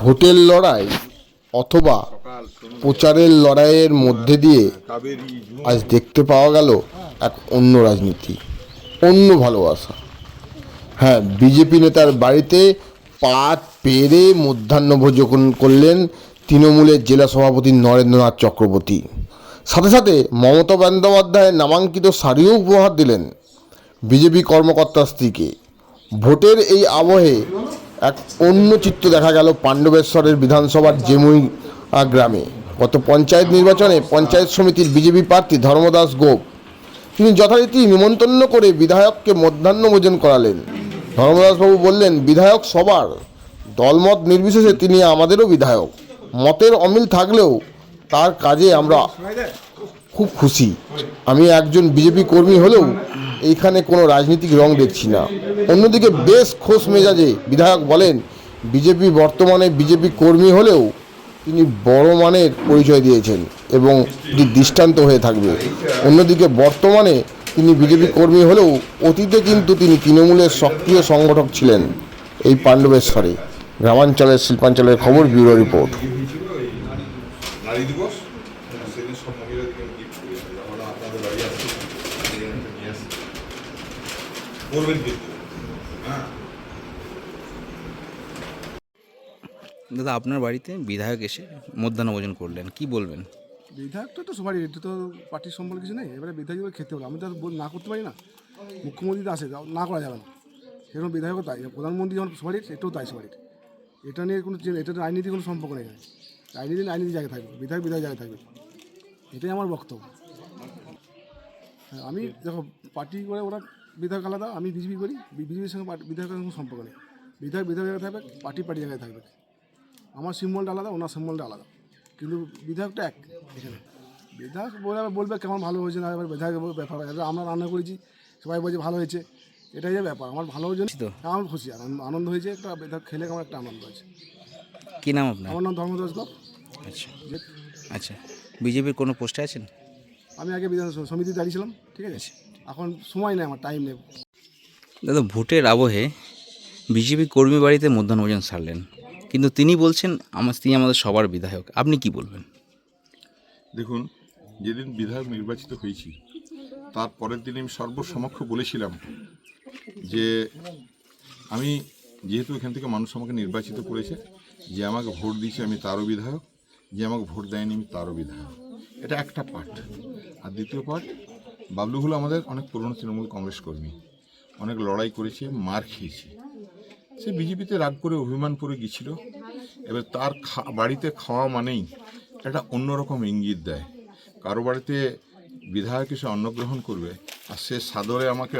ভোটের লড়াই অথবা প্রচারের লড়াইয়ের মধ্যে দিয়ে আজ দেখতে পাওয়া গেল এক অন্য রাজনীতি, অন্য ভালোবাসা। হ্যাঁ বিজেপি নেতার বাড়িতে পাট পেরে মধ্যাহ্নভোজন করলেন তৃণমূলের জেলা সভাপতি নরেন্দ্রনাথ চক্রবর্তী। সাথে সাথে মমতা বন্দ্যোপাধ্যায়ের নামাঙ্কিত শাড়িও উপহার দিলেন বিজেপি কর্মকর্তার স্ত্রীকে। ভোটের এই আবহে এক অন্য চিত্র দেখা গেল পাণ্ডবেশ্বরের বিধানসভার জেমুই গ্রামে। গত পঞ্চায়েত নির্বাচনে পঞ্চায়েত সমিতির বিজেপি প্রার্থী ধর্মদাস গোপ। তিনি যথারীতি নিমন্ত্রণ করে বিধায়ককে মধ্যাহ্ন ভোজন করালেন। ধর্মদাসবাবু বললেন, বিধায়ক সবার। দলমত নির্বিশেষে তিনি আমাদেরও বিধায়ক। মতের অমিল থাকলেও তার কাজে আমরা খুব খুশি। আমি একজন বিজেপি কর্মী হলেও এইখানে কোনো রাজনৈতিক রং দেখছি না। অন্যদিকে বেশ খোশ মেজাজে বিধায়ক বলেন, বিজেপি বর্তমানে বিজেপি কর্মী হলেও তিনি বড় মানের পরিচয় দিয়েছেন এবং এটি দৃষ্টান্ত হয়ে থাকবে। অন্যদিকে বর্তমানে তিনি বিজেপি কর্মী হলেও অতীতে কিন্তু তিনি তৃণমূলের সক্রিয় সংগঠক ছিলেন এই পাণ্ডবেশ্বরে। গ্রামাঞ্চলের শিল্পাঞ্চলের খবর, ব্যুরো রিপোর্ট। দিবস? সেদিন সব গিফট আপনাদের বাড়ি করবেন কিন্তু হ্যাঁ। দাদা আপনার বাড়িতে বিধায়ক এসে মধ্যাহ্ন ভোজন করলেন কি বলবেন? বিধায়ক তো তো সবারই এটা তো পার্টির সম্বল কিছু নেই এবারে বিধায়ক খেতে হবে আমি তো আর না করতে পারি না। মুখ্যমন্ত্রী তো আসে না করা যাবে না। সেরকম বিধায়কও তাই প্রধানমন্ত্রী যখন সবারই এটাও তাই সবারই। এটা নিয়ে কোনো এটা রাজনীতি কোনো সম্পর্ক নেই রাজনীতি রাজনীতি জায়গায় থাকবে বিধায়ক বিধায়ক জায়গায় থাকবে। এটাই আমার বক্তব্য। হ্যাঁ, আমি দেখো পার্টি করে ওরা বিধায়ক আলাদা আমি বিজেপি করি বিজেপির সঙ্গে বিধায়কের সঙ্গে সম্পর্ক নেই। বিধায়ক বিধায়ক জায়গায় থাকবে পার্টি পার্টি জায়গায় থাকবে। আমার সিম্বলটা আলাদা ওনার সিম্বলটা আলাদা। কিন্তু বিধায়কটা এক এখানে। বিধায়ক বলে বলবে কেমন ভালো হয়েছে না এবার বিধায়ক ব্যাপার এবার আমরা রান্না করেছি সবাই বলছে ভালো হয়েছে। এটাই যে ব্যাপার আমার ভালো হয়েছে তো? আমার খুশি। আনন্দ হয়েছে একটা বিধায়ক খেলে আমার একটা আনন্দ হয়েছে কী নাম আপনার? আমার নাম ধর্মদাস গপ। আচ্ছা। আচ্ছা। বিজেপির কোনো পোস্টে আছেন? আমি আগে বিধান সমিতি দাঁড়িয়েছিলাম ঠিক আছে? এখন সময় নেই আমার টাইম নেই। দাদা ভোটের আবহে বিজেপি কর্মী বাড়িতে মধ্যাহ্ন ভোজন সারলেন কিন্তু তিনি বলছেন আমার তিনি আমাদের সবার বিধায়ক। আপনি কি বলবেন? দেখুন যেদিন বিধায়ক নির্বাচিত হয়েছি তার পরের দিন আমি সর্বসমক্ষ বলেছিলাম যে আমি যেহেতু এখান থেকে মানুষ আমাকে নির্বাচিত করেছে যে আমাকে ভোট দিয়েছে আমি তারও বিধায়ক যে আমাকে ভোট দেয়নি আমি তারও বিধায়ক। এটা একটা পার্ট আর দ্বিতীয় পার্ট বাবলু হলো আমাদের অনেক পুরনো তৃণমূল কংগ্রেস কর্মী। অনেক লড়াই করেছে, মার খেয়েছে। সে বিজেপিতে রাগ করে অভিমান করে গিয়েছিল। এবার তার বাড়িতে খাওয়া মানেই একটা অন্যরকম ইঙ্গিত দেয়। কারও বাড়িতে বিধায়ক এসে অন্নগ্রহণ করবে, আর সে সাদরে আমাকে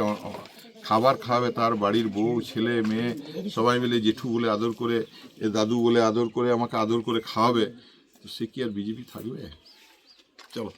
খাবার খাওয়াবে, তার বাড়ির বউ, ছেলে, মেয়ে, সবাই মিলে জেঠু বলে আদর করে, এ দাদু বলে আদর করে আমাকে আদর করে খাওয়াবে, তো সে কি আর বিজেপি থাকবে? চলো।